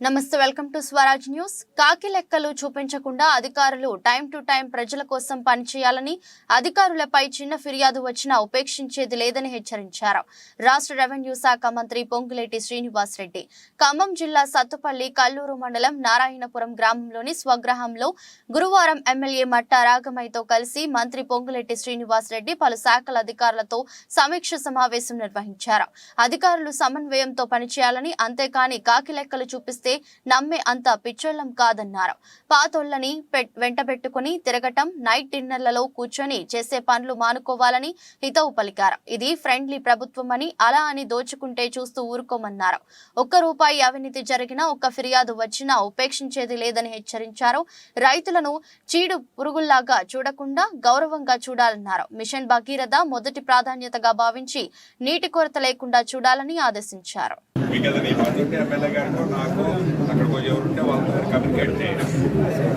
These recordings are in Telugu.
నమస్తే వెల్కమ్ టు స్వరాజ్ న్యూస్. కాకి లెక్కలు చూపించకుండా అధికారులు టైం టు టైం ప్రజల కోసం పనిచేయాలని అధికారులపై చిన్న ఫిర్యాదు వచ్చినా ఉపేక్షించేది లేదని హెచ్చరించారు. రాష్ట్ర రెవెన్యూ శాఖ మంత్రి పొంగులేటి శ్రీనివాస్ రెడ్డి ఖమ్మం జిల్లా సత్తుపల్లి కల్లూరు మండలం నారాయణపురం గ్రామంలోని స్వగ్రహంలో గురువారం ఎమ్మెల్యే మట్టా రాగమైతో కలిసి మంత్రి పొంగులేటి శ్రీనివాస్ రెడ్డి పలు శాఖల అధికారులతో సమీక్ష సమావేశం నిర్వహించారు. అధికారులు సమన్వయంతో పనిచేయాలని అంతేకాని కాకి లెక్కలు చూపిస్తే నమ్మే అంత పిచ్చోళ్ళం కాదన్నారు. పాతోళ్ళని పెట్- వెంటబెట్టుకుని తిరగటం నైట్ డిన్నర్లలో కూర్చొని చేసే పనులు మానుకోవాలని హితవు పలికారు. ఇది ఫ్రెండ్లీ ప్రభుత్వమని అలా అని దోచుకుంటే చూస్తూ ఊరుకోమన్నారు. ఒక్క రూపాయి అవినీతి జరిగినా ఒక్క ఫిర్యాదు వచ్చినా ఉపేక్షించేది లేదని హెచ్చరించారు. రైతులను చీడు పురుగుల్లాగా చూడకుండా గౌరవంగా చూడాలన్నారు. మిషన్ భగీరథ మొదటి ప్రాధాన్యతగా భావించి నీటి కొరత లేకుండా చూడాలని ఆదేశించారు. మీకు ఏదైనా ఇబ్బంది ఉంటే ఎమ్మెల్యే గారితో నాకు అక్కడ కొంచెం ఎవరుంటే వాళ్ళతో కమ్యూనికేట్ చేయండి.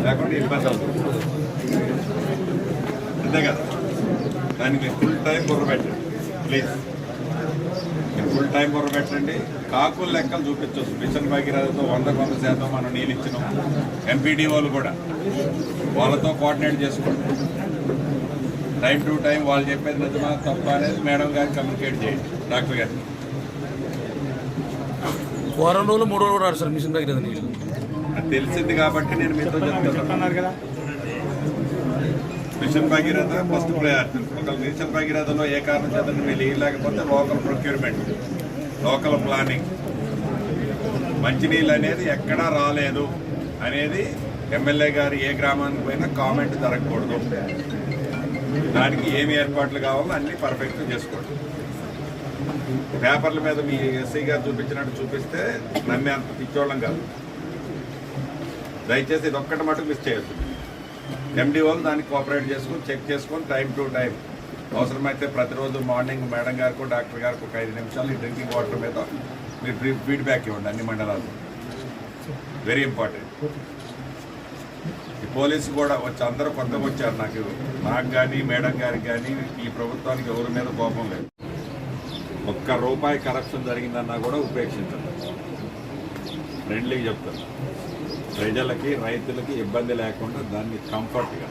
లేకుంటే ఇబ్బంది అవుతుంది. అంతే కదా? దానికి ఫుల్ టైం బుర్ర పెట్టండి. ప్లీజ్ ఫుల్ టైం బుర్ర పెట్టండి. కాకుల లెక్కలు చూపించవచ్చు మిషన్ భాగీరథతో వంద వంద శాతం మనం నీళ్ళు ఇచ్చినాం. ఎంపీడీ వాళ్ళు కూడా. వాళ్ళతో కోఆర్డినేట్ చేసుకోండి. టైం టు టైం వాళ్ళు చెప్పేది నిజమా తప్ప అనేది మేడం గారికి కమ్యూనికేట్ చేయండి. డాక్టర్ గారికి. వారం రోజులు మూడు రోజులు రాడు సార్ మిషన్ దగ్గర నీళ్ళు తెలిసింది కాబట్టి నేను మీతో చెప్తున్నాను కదా. Mission Bhagiratha first priority. ఒక మిషన్ భగీరథలో ఏ కారణం చేత మీరు లేకపోతే లోకల్ ప్రొక్యూర్మెంట్ లోకల్ ప్లానింగ్ మంచినీళ్ళు అనేది ఎక్కడా రాలేదు అనేది ఎమ్మెల్యే గారు ఏ గ్రామానికి పోయినా కామెంట్ జరగకూడదు. దానికి ఏమి ఏర్పాట్లు కావాలో అన్ని పర్ఫెక్ట్ చేసుకోండి. పేపర్ల మీద మీ ఎస్ఐ గారు చూపించినట్టు చూపిస్తే నమ్మే అంత పిచ్చోళ్ళం కాదు. దయచేసి ఇది ఒక్కటి మటుకు మిస్ చేయొద్దు. ఎండి వాళ్ళు దాన్ని కోఆపరేట్ చేసుకొని చెక్ చేసుకొని టైం టు టైం అవసరమైతే ప్రతిరోజు మార్నింగ్ మేడం గారికి డాక్టర్ గారికి ఒక ఐదు నిమిషాలు ఈ డ్రింకింగ్ వాటర్ మీద మీరు ఫ్రీ ఫీడ్బ్యాక్ ఇవ్వండి అన్ని మండలాలు వెరీ ఇంపార్టెంట్ ఈ పోలీసు కూడా వచ్చి అందరూ కొత్తగా వచ్చారు నాకు. నాకు కానీ మేడం గారికి కానీ ఈ ప్రభుత్వానికి ఎవరి మీద కోపం లేదు. ఒక్క రూపాయి కరప్షన్ జరిగిందన్నా కూడా ఉపేక్షించండి ఫ్రెండ్లీగా చెప్తాను ప్రజలకి రైతులకి ఇబ్బంది లేకుండా దాన్ని కంఫర్ట్గా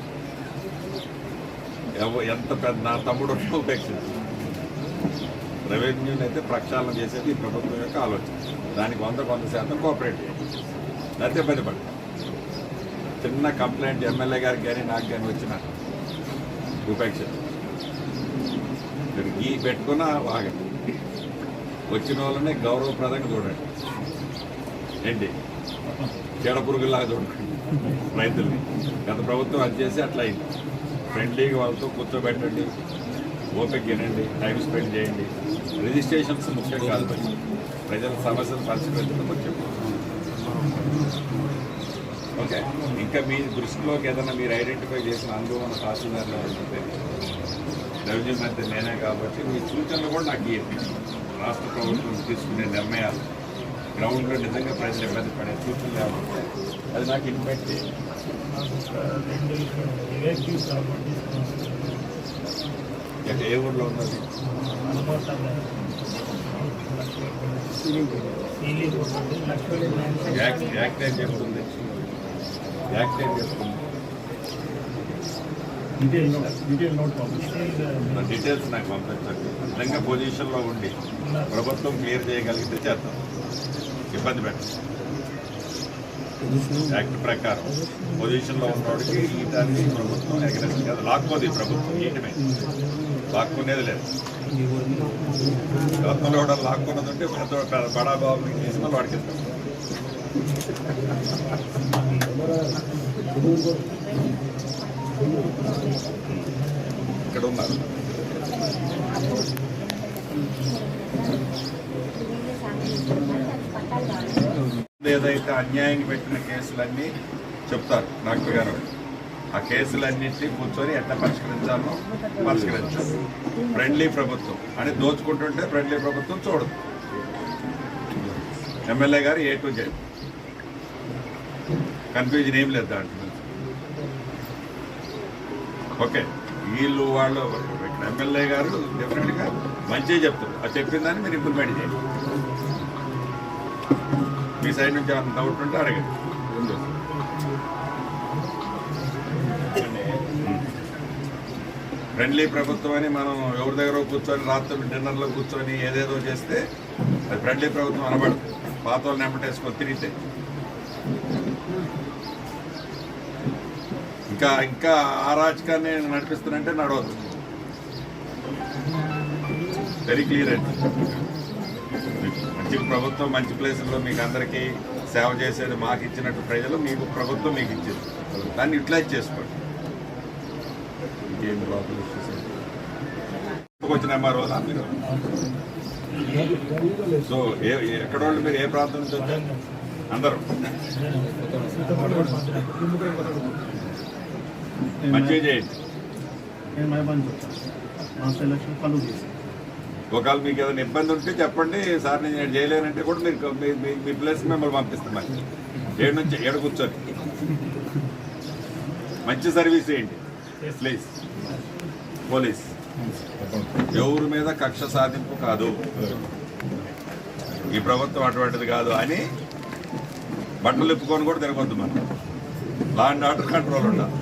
ఎవ- ఎంత పెద్ద నా తమ్ముడు ఉన్నా ఉపేక్షించు రెవెన్యూని అయితే ప్రక్షాళన చేసేది ఈ ప్రభుత్వం యొక్క ఆలోచన. దానికి వంద వంద శాతం కోఆపరేట్ చేయండి. లేకపోతే ఇబ్బంది పడతాం చిన్న కంప్లైంట్ ఎమ్మెల్యే గారికి కానీ నాకు కానీ వచ్చిన ఉపేక్షించు మీరు గీ పెట్టుకున్నా ఆగండి. వచ్చిన వాళ్ళనే గౌరవప్రదంగా చూడండి. ఏంటి? చీడ పురుగులాగా చూడండి రైతుల్ని. గత ప్రభుత్వం అది చేసి అట్లా అయింది. ఫ్రెండ్లీగా వాళ్ళతో కూర్చోబెట్టండి ఓపిక వినండి టైం స్పెండ్ చేయండి. రిజిస్ట్రేషన్స్ ముఖ్యం కాదు. ప్రజల సమస్యలు పరిష్కరించడం ముఖ్యం. ఓకే. ఇంకా మీ దృష్టిలోకి ఏదైనా మీరు ఐడెంటిఫై చేసిన అనుభవం తహసీల్దార్లో ఉంటే రెవెన్యూ మంత్రి నేనే కాబట్టి మీ సూచనలు కూడా నాకు ఇవ్వండి రాష్ట్ర ప్రభుత్వం తీసుకునే నిర్ణయాలు గ్రౌండ్లో నిజంగా ప్రజలు ఇబ్బంది పడే సూచనలు అది నాకు ఇన్వైట్ చేయండి ఏ ఊర్లో ఉన్నది? యాక్ట్ యాక్ట్ ఏం చెప్తుంది యాక్ట్ ఏం చెప్తుంది డీటెయిల్స్ నాకు పంపించండి. నిజంగా పొజిషన్లో ఉండి ప్రభుత్వం క్లియర్ చేయగలిగితే చేద్దాం ఇబ్బంది పెట్టండి యాక్ట్ ప్రకారం పొజిషన్లో ఉన్నవాడికి ఈటానికి ప్రభుత్వం ఎగరెస్ట్ కాదు లాక్కోదు ఈ ప్రభుత్వం ఈటమే లాక్కునేది లేదు. గతంలో కూడా లాక్కున్నది ఉంటే పెద్ద బడా బాబు తీసుకుని వాడికి ఇస్తాం. ఇక్కడ ఉన్నారు ఏదైతే అన్యాయంగా పెట్టిన కేసులన్నీ చెప్తారు డాక్టర్ గారు. ఆ కేసులన్నింటినీ కూర్చొని ఎట్లా పరిష్కరించాలో పరిష్కరించాలి. ఫ్రెండ్లీ ప్రభుత్వం. అని దోచుకుంటుంటే ఫ్రెండ్లీ ప్రభుత్వం చూడదు. ఎమ్మెల్యే గారు ఏ టు జెడ్. కన్ఫ్యూజన్ ఏం లేదు దాంట్లో. ఓకే. వీళ్ళు వాళ్ళు ఇక్కడ ఎమ్మెల్యే గారు డెఫినెట్గా మంచిగా చెప్తారు. అది చెప్పిన దాన్ని మీరు ఇంప్లిమెంట్ చేయండి. మీ సైడ్ నుంచి ఏమైనా డౌట్ ఉంటే అడగండి. ఫ్రెండ్లీ ప్రభుత్వం అని మనం ఎవరి దగ్గర కూర్చొని రాత్రి డిన్నర్లో కూర్చొని ఏదేదో చేస్తే అది ఫ్రెండ్లీ ప్రభుత్వం అనబడదు. పాత వాళ్ళని వెంబటేసుకొని తిరిగితే. ఇంకా ఇంకా ఆ రాజకాన్ని నడిపిస్తున్నంటే నడవద్దు. వెరీ క్లియర్ అండి. మంచి ప్రభుత్వం మంచి ప్లేసుల్లో మీకు అందరికీ సేవ చేసేది మాకు ఇచ్చినట్టు ప్రజలు మీకు ప్రభుత్వం మీకు ఇచ్చింది. దాన్ని యూటిలైజ్ చేసుకోండి. ఇంకేం లోపల వచ్చిన మరో మీరు సో ఏ ఎక్కడ వాళ్ళు మీరు ఏ ప్రాంతం నుంచి వచ్చారు? అందరూ. నేను ఎలక్షన్ ఒకవేళ మీకు ఏదైనా ఇబ్బంది ఉంటే చెప్పండి. సార్ నేను చేయలేనంటే కూడా మీరు మీ- ప్లేస్ మిమ్మల్ని పంపిస్తాం ఏడు నుంచి ఏడు కూర్చొని మంచి సర్వీస్ చేయండి. ప్లీజ్ పోలీస్ ఎవరి మీద కక్ష సాధింపు కాదు. ఈ ప్రభుత్వం అటువంటిది కాదు అని బట్టలు ఇప్పుకొని కూడా తిరగొద్దు మనం లా అండ్ ఆర్డర్ కంట్రోల్ ఉండాలి.